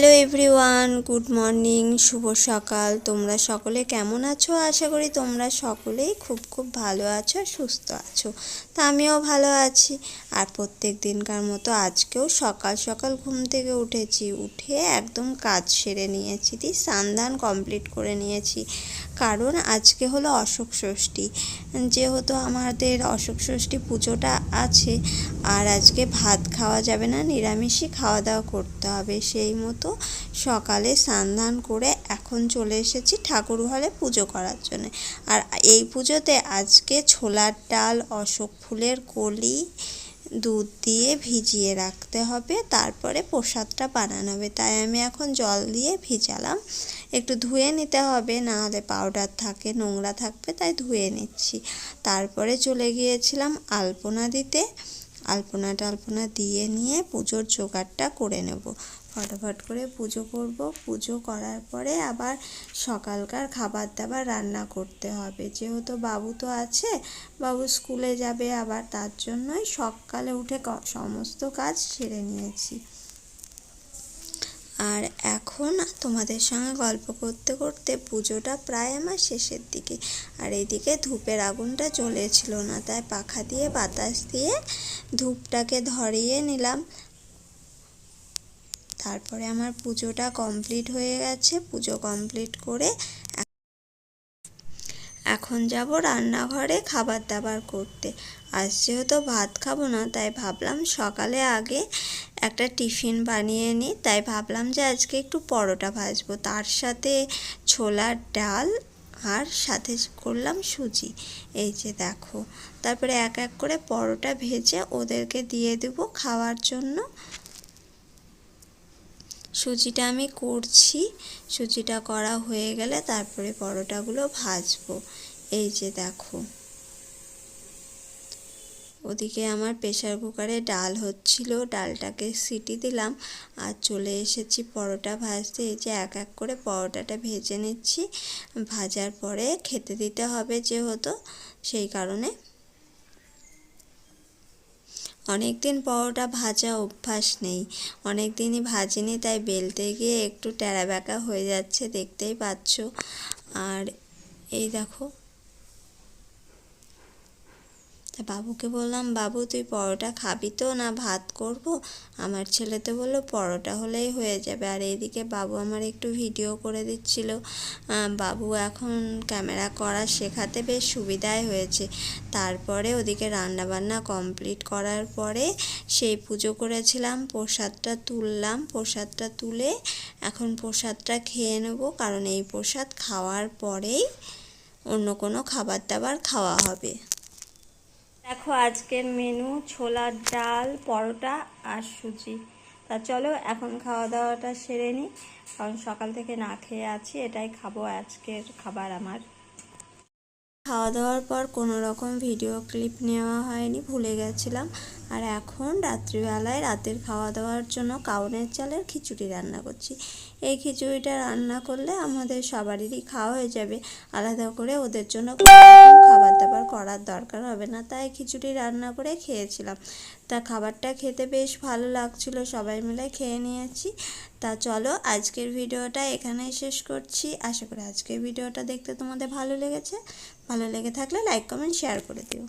Hello everyone, good morning, শুভ সকাল। তোমরা সকলে কেমন আছো? আশা করি তোমরা সকলেই খুব খুব ভালো আছো, সুস্থ আছো। তা আমিও ভালো আছি। আর প্রত্যেক দিনকার মতো আজকেও সকাল সকাল ঘুম থেকে উঠেছি। উঠে একদম কাজ সেরে নিয়েছি, দি স্নান কমপ্লিট করে নিয়েছি। কারণ আজকে হলো অশোক ষষ্ঠী। যেহেতু আমাদের অশোক ষষ্ঠী পুজোটা আছে, আর আজকে ভাত খাওয়া যাবে না, নিরামিষই খাওয়া দাওয়া করতে হবে। সেই মতো সকালে স্নান করে এখন চলে এসেছি ঠাকুর ঘরে পুজো করার জন্য। আর এই পুজোতে আজকে ছোলার ডাল, অশোক ফুলের কলি, দুধ দিয়ে ভিজিয়ে রাখতে হবে, তারপরে প্রসাদটা বানানো হবে। তাই আমি এখন জল দিয়ে ভিজালাম। একটু ধুয়ে নিতে হবে, না হলে পাউডার থাকে, নোংরা থাকবে, তাই ধুয়ে নিচ্ছি। তারপরে চলে গিয়েছিলাম আলপনা দিতে। আলপনা টালপনা দিয়ে নিয়ে পুজোর জোগাড়টা করে নেব। ফটাফট করে পুজো করব। পুজো করার পরে আবার সকালকার খাবার দাবার রান্না করতে হবে। যেহেতু বাবু তো আছে, বাবু স্কুলে যাবে আবার তার জন্যই সকালে উঠে সমস্ত কাজ সেরে নিয়েছি। আর এখন তোমাদের সঙ্গে গল্প করতে করতে পুজোটা প্রায় আমার শেষের দিকে। আর এদিকে ধূপের আগুনটা চলেছিল না, তাই পাখা দিয়ে, বাতাস দিয়ে ধূপটাকে ধরিয়ে নিলাম। তারপরে আমার পুজোটা কমপ্লিট হয়ে গেছে। পুজো কমপ্লিট করে এখন যাব রান্নাঘরে খাবার দাবার করতে। আজ যেহেতু ভাত খাব না, তাই ভাবলাম সকালে আগে একটা টিফিন বানিয়ে নিই। তাই ভাবলাম যে আজকে একটু পরোটা ভাজবো। তার সাথে ছোলার ডাল আর সাথে করলাম সুজি। এই যে দেখো, তারপরে এক এক করে পরোটা ভেজে ওদেরকে দিয়ে দেবো খাওয়ার জন্য। সুজিটা আমি করছি। সুজিটা করা হয়ে গেলে তারপরে পরোটাগুলো ভাজবো। এই যে দেখো। ওদিকে আমার প্রেশার কুকারে ডাল হচ্ছিল, ডালটাকে সিটি দিলাম আর চলে এসেছি পরোটা ভাজতে। এই যে এক এক করে পরোটাটা ভেজে নিচ্ছি। ভাজার পরে খেতে দিতে হবে যেহেতু, সেই কারণে অনেক দিন পরোটা ভাজা অভ্যাস নেই। অনেক দিনই ভাজিনি, তাই বেলতে গিয়ে একটু ট্যাড়া ব্যাকা হয়ে যাচ্ছে, দেখতেই পাচ্ছ। আর এই দেখো তা বাবুকে বললাম, বাবু, তুই পরোটা খাবি তো? না, ভাত করব? আমার ছেলে তো বলল, পরোটা হলেই হয়ে যাবে। আর এইদিকে বাবু আমার একটু ভিডিও করে দিচ্ছিল। বাবু এখন ক্যামেরা করা শেখাতে বেশ সুবিধাই হয়েছে। তারপরে ওদিকে রান্নাবান্না কমপ্লিট করার পরে সেই পুজো করেছিলাম, প্রসাদটা তুললাম। প্রসাদটা তুলে এখন প্রসাদটা খেয়ে নেব, কারণ এই প্রসাদ খাওয়ার পরেই অন্য কোনো খাবার দাবার খাওয়া হবে। দেখো আজকের মেনু ছোলার ডাল, পরোটা আর সুজি। তা চলো এখন খাওয়া দাওয়াটা সেরে নিই কারণ সকাল থেকে না খেয়ে আছি, এটাই খাব আজকের খাবার আমার। খাওয়া দাওয়ার পর কোনো রকম ভিডিও ক্লিপ নেওয়া হয়নি, ভুলে গেছিলাম। আর এখন রাত্রিবেলায় রাতের খাওয়া দাওয়ার জন্য কাউনের চালের খিচুড়ি রান্না করছি। এই খিচুড়িটা রান্না করলে আমাদের সবারই খাওয়া হয়ে যাবে। আলাদা করে ওদের জন্য খাবার দাবার করার দরকার হবে না। তাই খিচুড়ি রান্না করে খেয়েছিলাম। তা খাবারটা খেতে বেশ ভালো লাগছিল। সবাই মিলে খেয়ে নিয়েছি। তা চলো আজকের ভিডিওটা এখানেই শেষ করছি। আশা করি আজকের ভিডিওটা দেখতে তোমাদের ভালো লেগেছে। ভালো লেগে থাকলে লাইক কমেন্ট শেয়ার করে দিও।